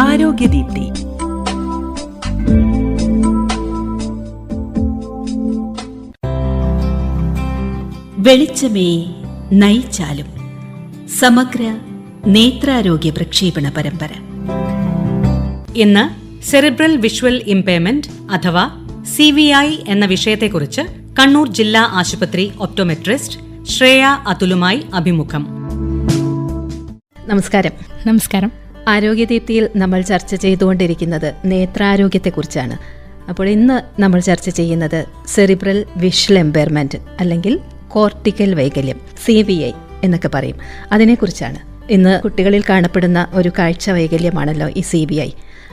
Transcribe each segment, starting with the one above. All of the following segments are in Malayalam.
ആരോഗ്യദീപ്തി. വെളിച്ചമേ നയിച്ചാലും സമഗ്ര നേത്രാരോഗ്യ പ്രക്ഷേപണ പരമ്പര. ഇന്ന് സെറിബ്രൽ വിഷ്വൽ ഇംപെയർമെന്റ് അഥവാ സി വി ഐ എന്ന വിഷയത്തെക്കുറിച്ച് കണ്ണൂർ ജില്ലാ ആശുപത്രി ഒപ്റ്റോമെട്രിസ്റ്റ് ശ്രേയ അതുലുമായി അഭിമുഖം. നമസ്കാരം. നമസ്കാരം. ആരോഗ്യദീപ്തിയിൽ നമ്മൾ ചർച്ച ചെയ്തുകൊണ്ടിരിക്കുന്നത് നേത്രാരോഗ്യത്തെക്കുറിച്ചാണ്. അപ്പോൾ ഇന്ന് നമ്മൾ ചർച്ച ചെയ്യുന്നത് സെറിബ്രൽ വിഷ്വൽ എംപയർമെന്റ് അല്ലെങ്കിൽ കോർട്ടിക്കൽ വൈകല്യം സി വി ഐ എന്നൊക്കെ പറയും. അതിനെക്കുറിച്ചാണ്. ഇന്ന് കുട്ടികളിൽ കാണപ്പെടുന്ന ഒരു കാഴ്ച വൈകല്യമാണല്ലോ ഈ സി ബി ഐ.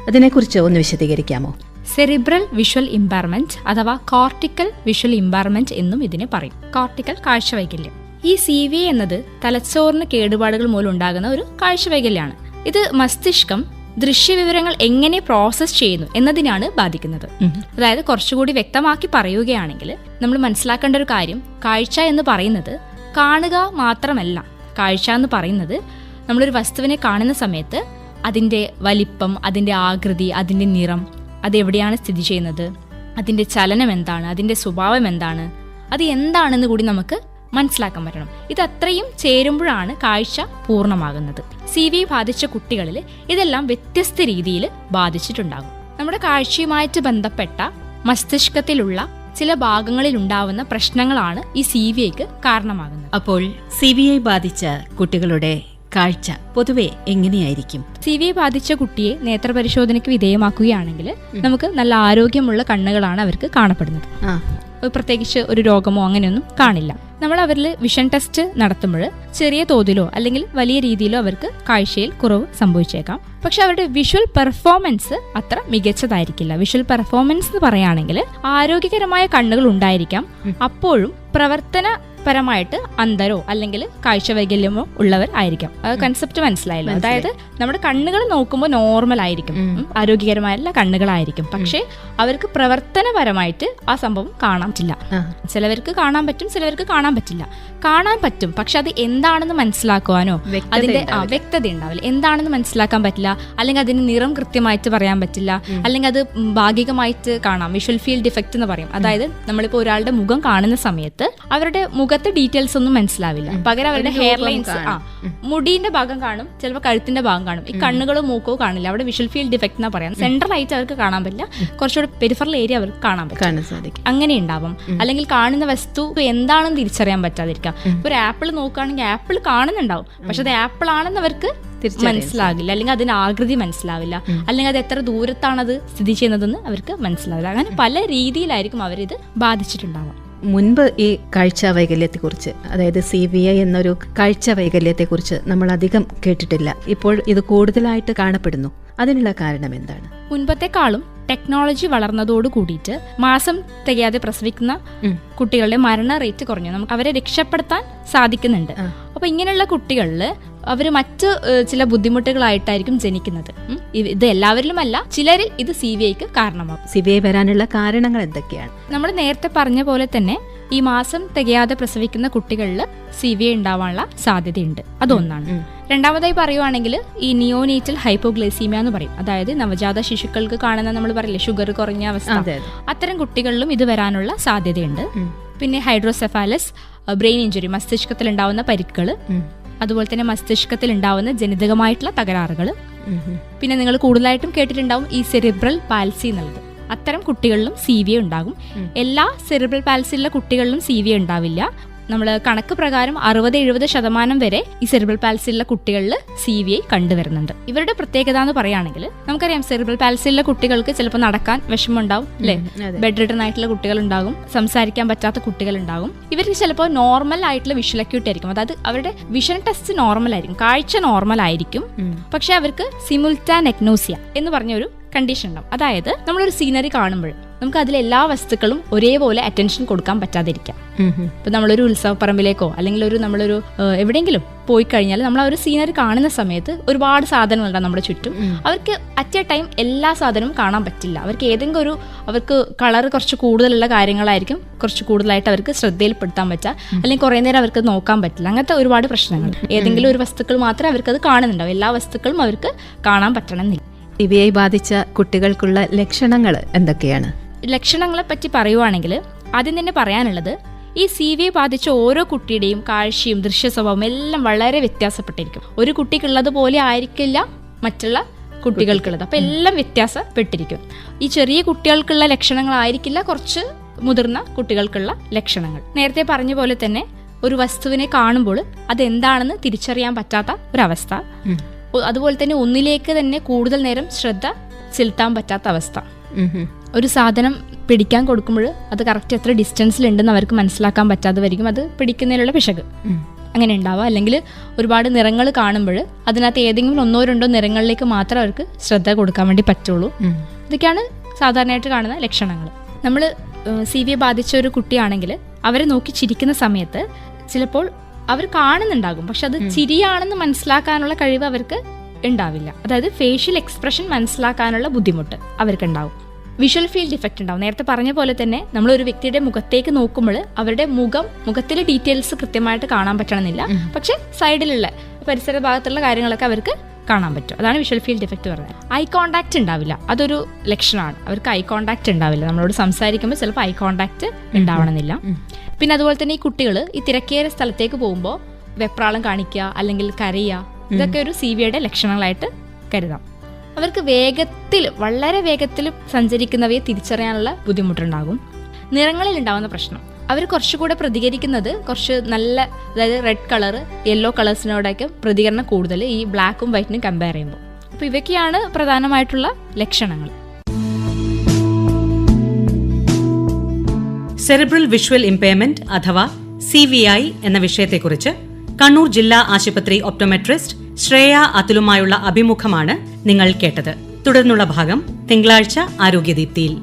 അതിനെക്കുറിച്ച് ഒന്ന് വിശദീകരിക്കാമോ? സെറിബ്രൽ വിഷ്വൽ ഇംപയർമെന്റ് അഥവാ കോർട്ടിക്കൽ വിഷ്വൽ ഇംപയർമെന്റ് എന്നും ഇതിനെ പറയും. കോർട്ടിക്കൽ കാഴ്ച വൈകല്യം. ഈ സി വി എന്നത് തലച്ചോറിന് കേടുപാടുകൾ മൂലം ഉണ്ടാകുന്ന ഒരു കാഴ്ചവൈകല്യമാണ് ഇത് മസ്തിഷ്കം ദൃശ്യവിവരങ്ങൾ എങ്ങനെ പ്രോസസ്സ് ചെയ്യുന്നു എന്നതിനാണ് ബാധിക്കുന്നത്. അതായത് കുറച്ചുകൂടി വ്യക്തമാക്കി പറയുകയാണെങ്കിൽ നമ്മൾ മനസ്സിലാക്കേണ്ട ഒരു കാര്യം കാഴ്ച എന്ന് പറയുന്നത് കാണുക മാത്രമല്ല. കാഴ്ച എന്ന് പറയുന്നത് നമ്മളൊരു വസ്തുവിനെ കാണുന്ന സമയത്ത് അതിന്റെ വലിപ്പം അതിന്റെ ആകൃതി അതിന്റെ നിറം അതെവിടെയാണ് സ്ഥിതി ചെയ്യുന്നത്? അതിന്റെ ചലനം എന്താണ്? അതിന്റെ സ്വഭാവം എന്താണ്? അത് എന്താണെന്ന് കൂടി നമുക്ക് മനസ്സിലാക്കാൻ പറ്റണം. ഇത് അത്രയും ചേരുമ്പോഴാണ് കാഴ്ച പൂർണമാകുന്നത്. സി വി ബാധിച്ച കുട്ടികളിൽ ഇതെല്ലാം വ്യത്യസ്ത രീതിയിൽ ബാധിച്ചിട്ടുണ്ടാകും. നമ്മുടെ കാഴ്ചയുമായിട്ട് ബന്ധപ്പെട്ട മസ്തിഷ്കത്തിലുള്ള ചില ഭാഗങ്ങളിൽ ഉണ്ടാവുന്ന പ്രശ്നങ്ങളാണ് ഈ സി വി ഐക്ക് കാരണമാകുന്നത്. അപ്പോൾ സി വി ഐ ബാധിച്ച കുട്ടികളുടെ കാഴ്ച പൊതുവെ എങ്ങനെയായിരിക്കും? സി വി ബാധിച്ച കുട്ടിയെ നേത്രപരിശോധനയ്ക്ക് വിധേയമാക്കുകയാണെങ്കിൽ നമുക്ക് നല്ല ആരോഗ്യമുള്ള കണ്ണുകളാണ് അവർക്ക് കാണപ്പെടുന്നത്. പ്രത്യേകിച്ച് ഒരു രോഗമോ അങ്ങനെയൊന്നും കാണില്ല. നമ്മൾ അവരിൽ വിഷൻ ടെസ്റ്റ് നടത്തുമ്പോൾ ചെറിയ തോതിലോ അല്ലെങ്കിൽ വലിയ രീതിയിലോ അവർക്ക് കാഴ്ചയിൽ കുറവ് സംഭവിച്ചേക്കാം. പക്ഷെ അവരുടെ വിഷ്വൽ പെർഫോമൻസ് അത്ര മികച്ചതായിരിക്കില്ല. വിഷ്വൽ പെർഫോമൻസ് എന്ന് പറയുകയാണെങ്കിൽ ആരോഗ്യകരമായ കണ്ണുകൾ ഉണ്ടായിരിക്കാം. അപ്പോഴും പ്രവർത്തനപരമായിട്ട് അന്തരോ അല്ലെങ്കിൽ കാഴ്ചവൈകല്യമോ ഉള്ളവർ ആയിരിക്കും. അത് കൺസെപ്റ്റ് മനസ്സിലായില്ല. അതായത് നമ്മുടെ കണ്ണുകൾ നോക്കുമ്പോൾ നോർമൽ ആയിരിക്കും. ആരോഗ്യകരമായ ആരോഗ്യകരമായുള്ള കണ്ണുകളായിരിക്കും. പക്ഷേ അവർക്ക് പ്രവർത്തനപരമായിട്ട് ആ സംഭവം കാണാൻ പറ്റില്ല. ചിലവർക്ക് കാണാൻ പറ്റും ചിലവർക്ക് കാണാൻ പറ്റില്ല. കാണാൻ പറ്റും. പക്ഷെ അത് എന്താണെന്ന് മനസ്സിലാക്കുവാനോ അതിന്റെ വ്യക്തത ഉണ്ടാവില്ല. എന്താണെന്ന് മനസ്സിലാക്കാൻ പറ്റില്ല. അല്ലെങ്കിൽ അതിന് നിറം കൃത്യമായിട്ട് പറയാൻ പറ്റില്ല. അല്ലെങ്കിൽ അത് ഭാഗികമായിട്ട് കാണാം. വിഷ്വൽ ഫീൽഡ് ഡിഫക്റ്റ് എന്ന് പറയും. അതായത് നമ്മളിപ്പോൾ ഒരാളുടെ മുഖം കാണുന്ന സമയത്ത് അവരുടെ മുഖത്തെ ഡീറ്റെയിൽസ് ഒന്നും മനസ്സിലാവില്ല. പകരം അവരുടെ ഹെയർ ലൈൻസ് ആ മുടിന്റെ ഭാഗം കാണും ചിലപ്പോൾ കഴുത്തിന്റെ ഭാഗം കാണും. ഈ കണ്ണുകളോ മൂക്കോ കാണില്ല. അവിടെ വിഷ്വൽ ഫീൽഡ് ഡിഫക്റ്റ് എന്നാ പറയാം. സെൻട്രൽ ആയിട്ട് അവർക്ക് കാണാൻ പറ്റില്ല. കുറച്ചുകൂടെ പെരിഫറൽ ഏരിയ അവർക്ക് കാണാൻ പറ്റും. അങ്ങനെ ഉണ്ടാവും. അല്ലെങ്കിൽ കാണുന്ന വസ്തു എന്താണെന്ന് തിരിച്ചറിയാൻ പറ്റാതിരിക്കാം. ഇപ്പൊ ഒരു ആപ്പിൾ നോക്കുകയാണെങ്കിൽ ആപ്പിൾ കാണുന്നുണ്ടാവും. പക്ഷെ അത് ആപ്പിൾ ആണെന്ന് അവർക്ക് മനസ്സിലാകില്ല. അല്ലെങ്കിൽ അതിന് ആകൃതി മനസ്സിലാവില്ല. അല്ലെങ്കിൽ അത് എത്ര ദൂരത്താണത് അത് സ്ഥിതി ചെയ്യുന്നതെന്ന് അവർക്ക് മനസ്സിലാവില്ല. അങ്ങനെ പല രീതിയിലായിരിക്കും അവരിത് ബാധിച്ചിട്ടുണ്ടാവുക. മുൻപ് ഈ കാഴ്ച വൈകല്യത്തെക്കുറിച്ച് അതായത് സി ബി ഐ എന്നൊരു കാഴ്ച വൈകല്യത്തെക്കുറിച്ച് നമ്മൾ അധികം കേട്ടിട്ടില്ല. ഇപ്പോൾ ഇത് കൂടുതലായിട്ട് കാണപ്പെടുന്നു. അതിനുള്ള കാരണം എന്താണ്? മുൻപത്തെക്കാളും ടെക്നോളജി വളർന്നതോട് കൂടിയിട്ട് മാസം തികയാതെ പ്രസവിക്കുന്ന കുട്ടികളുടെ മരണ റേറ്റ് കുറഞ്ഞു. നമുക്ക് അവരെ രക്ഷപ്പെടുത്താൻ സാധിക്കുന്നുണ്ട്. അപ്പൊ ഇങ്ങനെയുള്ള കുട്ടികളിൽ അവർ മറ്റ് ചില ബുദ്ധിമുട്ടുകളായിട്ടായിരിക്കും ജനിക്കുന്നത്. ഇത് എല്ലാവരിലുമല്ല ചിലരിൽ ഇത് സി ബി ഐക്ക് കാരണമാകും. സി ബി ഐ വരാനുള്ള കാരണങ്ങൾ എന്തൊക്കെയാണ്? നമ്മൾ നേരത്തെ പറഞ്ഞ പോലെ തന്നെ ഈ മാസം തികയാതെ പ്രസവിക്കുന്ന കുട്ടികളിൽ സി വി ഐ ഉണ്ടാവാനുള്ള സാധ്യതയുണ്ട്. അതൊന്നാണ്. രണ്ടാമതായി പറയുവാണെങ്കിൽ ഈ നിയോനേറ്റൽ ഹൈപ്പോഗ്ലൈസീമിയ എന്ന് പറയും. അതായത് നവജാത ശിശുക്കൾക്ക് കാണുന്ന നമ്മൾ പറയില്ലേ ഷുഗർ കുറഞ്ഞ അവസ്ഥ. അതെ അതെ. അത്തരം കുട്ടികളിലും ഇത് വരാനുള്ള സാധ്യതയുണ്ട്. പിന്നെ ഹൈഡ്രോസെഫാലസ് ബ്രെയിൻ ഇഞ്ചുറി മസ്തിഷ്കത്തിൽ ഉണ്ടാവുന്ന പരിക്കുകൾ. അതുപോലെ തന്നെ മസ്തിഷ്കത്തിൽ ഉണ്ടാവുന്ന ജനിതകമായിട്ടുള്ള തകരാറുകൾ. പിന്നെ നിങ്ങൾ കൂടുതലായിട്ടും കേട്ടിട്ടുണ്ടാവും ഈ സെറിബ്രൽ പാൽസി എന്നുള്ളത്. അത്തരം കുട്ടികളിലും സി വി ഉണ്ടാകും. എല്ലാ സെറിബ്രൽ പാൽസിയുള്ള കുട്ടികളിലും സി വി ഉണ്ടാവില്ല. നമ്മൾ കണക്ക് പ്രകാരം അറുപത് എഴുപത് ശതമാനം വരെ ഈ സെറിബ്രൽ പാലസിലുള്ള കുട്ടികളിൽ സി വി ഐ കണ്ടുവരുന്നുണ്ട്. ഇവരുടെ പ്രത്യേകത എന്ന് പറയുകയാണെങ്കിൽ നമുക്കറിയാം സെറിബൽ പാലസിലുള്ള കുട്ടികൾക്ക് ചിലപ്പോൾ നടക്കാൻ വിഷമമുണ്ടാവും അല്ലേ അല്ലെ ബെഡ് റിട്ടൺ ആയിട്ടുള്ള കുട്ടികൾ ഉണ്ടാകും സംസാരിക്കാൻ പറ്റാത്ത കുട്ടികൾ ഉണ്ടാകും ഇവർക്ക് ചിലപ്പോൾ നോർമൽ ആയിട്ടുള്ള വിഷ്വൽ അക്യൂട്ട് ആയിരിക്കും. അതായത് അവരുടെ വിഷൻ ടെസ്റ്റ് നോർമൽ ആയിരിക്കും കാഴ്ച നോർമൽ ആയിരിക്കും. പക്ഷെ അവർക്ക് സിമുൽറ്റാൻ എക്നോസിയ എന്ന് പറഞ്ഞൊരു കണ്ടീഷൻ ഉണ്ടാവും. അതായത് നമ്മളൊരു സീനറി കാണുമ്പോൾ നമുക്ക് അതിലെ എല്ലാ വസ്തുക്കളും ഒരേപോലെ അറ്റൻഷൻ കൊടുക്കാൻ പറ്റാതിരിക്കാം. ഇപ്പൊ നമ്മളൊരു ഉത്സവപ്പറമ്പിലേക്കോ അല്ലെങ്കിൽ ഒരു നമ്മളൊരു എവിടെയെങ്കിലും പോയി കഴിഞ്ഞാൽ നമ്മൾ ആ ഒരു സീനറി കാണുന്ന സമയത്ത് ഒരുപാട് സാധനങ്ങളുണ്ടാവും നമ്മുടെ ചുറ്റും. അവർക്ക് അറ്റ് എ ടൈം എല്ലാ സാധനവും കാണാൻ പറ്റില്ല. അവർക്ക് ഏതെങ്കിലും ഒരു അവർക്ക് കളർ കുറച്ച് കൂടുതലുള്ള കാര്യങ്ങളായിരിക്കും കുറച്ച് കൂടുതലായിട്ട് അവർക്ക് ശ്രദ്ധയിൽപ്പെടുത്താൻ പറ്റുക. അല്ലെങ്കിൽ കുറേ നേരം അവർക്ക് നോക്കാൻ പറ്റില്ല. അങ്ങനത്തെ ഒരുപാട് പ്രശ്നങ്ങൾ. ഏതെങ്കിലും ഒരു വസ്തുക്കൾ മാത്രം അവർക്ക് അത് കാണുന്നുണ്ടാവും. എല്ലാ വസ്തുക്കളും അവർക്ക് കാണാൻ പറ്റണമെന്നില്ല. ഇവയെ ബാധിച്ച കുട്ടികൾക്കുള്ള ലക്ഷണങ്ങൾ എന്തൊക്കെയാണ്? ലക്ഷണങ്ങളെ പറ്റി പറയുവാണെങ്കിൽ ആദ്യം തന്നെ പറയാനുള്ളത് ഈ സി വി ബാധിച്ച ഓരോ കുട്ടിയുടെയും കാഴ്ചയും ദൃശ്യ സ്വഭാവം എല്ലാം വളരെ വ്യത്യാസപ്പെട്ടിരിക്കും. ഒരു കുട്ടിക്കുള്ളത് പോലെ ആയിരിക്കില്ല മറ്റുള്ള കുട്ടികൾക്കുള്ളത്. അപ്പം എല്ലാം വ്യത്യാസപ്പെട്ടിരിക്കും. ഈ ചെറിയ കുട്ടികൾക്കുള്ള ലക്ഷണങ്ങളായിരിക്കില്ല കുറച്ച് മുതിർന്ന കുട്ടികൾക്കുള്ള ലക്ഷണങ്ങൾ. നേരത്തെ പറഞ്ഞ പോലെ തന്നെ ഒരു വസ്തുവിനെ കാണുമ്പോൾ അതെന്താണെന്ന് തിരിച്ചറിയാൻ പറ്റാത്ത ഒരവസ്ഥ. അതുപോലെ തന്നെ ഒന്നിലേക്ക് തന്നെ കൂടുതൽ നേരം ശ്രദ്ധ ചെലുത്താൻ പറ്റാത്ത അവസ്ഥ. ഒരു സാധനം പിടിക്കാൻ കൊടുക്കുമ്പോൾ അത് കറക്റ്റ് എത്ര ഡിസ്റ്റൻസിലുണ്ടെന്ന് അവർക്ക് മനസ്സിലാക്കാൻ പറ്റാതെ വരിക്കും അത് പിടിക്കുന്നതിലുള്ള പിശക്. അങ്ങനെ ഉണ്ടാവുക. അല്ലെങ്കിൽ ഒരുപാട് നിറങ്ങൾ കാണുമ്പോൾ അതിനകത്ത് ഏതെങ്കിലും ഒന്നോ രണ്ടോ നിറങ്ങളിലേക്ക് മാത്രം അവർക്ക് ശ്രദ്ധ കൊടുക്കാൻ വേണ്ടി പറ്റുള്ളൂ. ഇതൊക്കെയാണ് സാധാരണയായിട്ട് കാണുന്ന ലക്ഷണങ്ങൾ. നമ്മൾ സി വി ബാധിച്ച ഒരു കുട്ടിയാണെങ്കിൽ അവരെ നോക്കി ചിരിക്കുന്ന സമയത്ത് ചിലപ്പോൾ അവർ കാണുന്നുണ്ടാകും. പക്ഷെ അത് ചിരിയാണെന്ന് മനസ്സിലാക്കാനുള്ള കഴിവ് അവർക്ക് ഉണ്ടാവില്ല. അതായത് ഫേഷ്യൽ എക്സ്പ്രഷൻ മനസ്സിലാക്കാനുള്ള ബുദ്ധിമുട്ട് അവർക്ക് ഉണ്ടാവും വിഷ്വൽ ഫീൽഡ് ഇഫക്റ്റ് ഉണ്ടാവും. നേരത്തെ പറഞ്ഞ പോലെ തന്നെ നമ്മൾ ഒരു വ്യക്തിയുടെ മുഖത്തേക്ക് നോക്കുമ്പോൾ അവരുടെ മുഖം മുഖത്തിലെ ഡീറ്റെയിൽസ് കൃത്യമായിട്ട് കാണാൻ പറ്റണമെന്നില്ല. പക്ഷെ സൈഡിലുള്ള പരിസര ഭാഗത്തുള്ള കാര്യങ്ങളൊക്കെ അവർക്ക് കാണാൻ പറ്റും. അതാണ് വിഷ്വൽ ഫീൽഡ് ഇഫക്റ്റ് പറയുന്നത്. ഐ കോണ്ടാക്ട് ഉണ്ടാവില്ല. അതൊരു ലക്ഷണമാണ്. അവർക്ക് ഐ കോണ്ടാക്ട് ഉണ്ടാവില്ല. നമ്മളോട് സംസാരിക്കുമ്പോൾ ചിലപ്പോൾ ഐ കോണ്ടാക്ട് ഉണ്ടാവണമെന്നില്ല. പിന്നെ അതുപോലെ തന്നെ ഈ കുട്ടികൾ ഈ തിരക്കേറിയ സ്ഥലത്തേക്ക് പോകുമ്പോൾ വെപ്രാളം കാണിക്കുക അല്ലെങ്കിൽ കരയുക ഇതൊക്കെ ഒരു സി വിയുടെ ലക്ഷണങ്ങളായിട്ട് കരുതാം. അവർക്ക് വേഗത്തിൽ വളരെ വേഗത്തിൽ സഞ്ചരിക്കുന്നവയെ തിരിച്ചറിയാനുള്ള ബുദ്ധിമുട്ടുണ്ടാകും. നിറങ്ങളിൽ ഉണ്ടാകുന്ന പ്രശ്നം. അവർ കുറച്ചുകൂടെ പ്രതികരിക്കുന്നത് കുറച്ച് നല്ല അതായത് റെഡ് കളർ യെല്ലോ കളേഴ്സിനോടൊക്കെ പ്രതികരണം കൂടുതൽ ഈ ബ്ലാക്കും വൈറ്റിനും കമ്പയർ ചെയ്യുമ്പോൾ. അപ്പോൾ ഇവയ്ക്കാണ് പ്രധാനമായിട്ടുള്ള ലക്ഷണങ്ങൾ. സെറിബ്രൽ വിഷ്വൽ ഇമ്പയർമെന്റ് അഥവാ സി വി ഐ എന്ന വിഷയത്തെക്കുറിച്ച് കണ്ണൂർ ജില്ലാ ആശുപത്രി ഒപ്റ്റോമെട്രിസ്റ്റ് ശ്രേയ അതുലുമായുള്ള അഭിമുഖമാണ് നിങ്ങൾ കേട്ടത്. തുടർന്നുള്ള ഭാഗം തിങ്കളാഴ്ച ആരോഗ്യദീപ്തിയിൽ.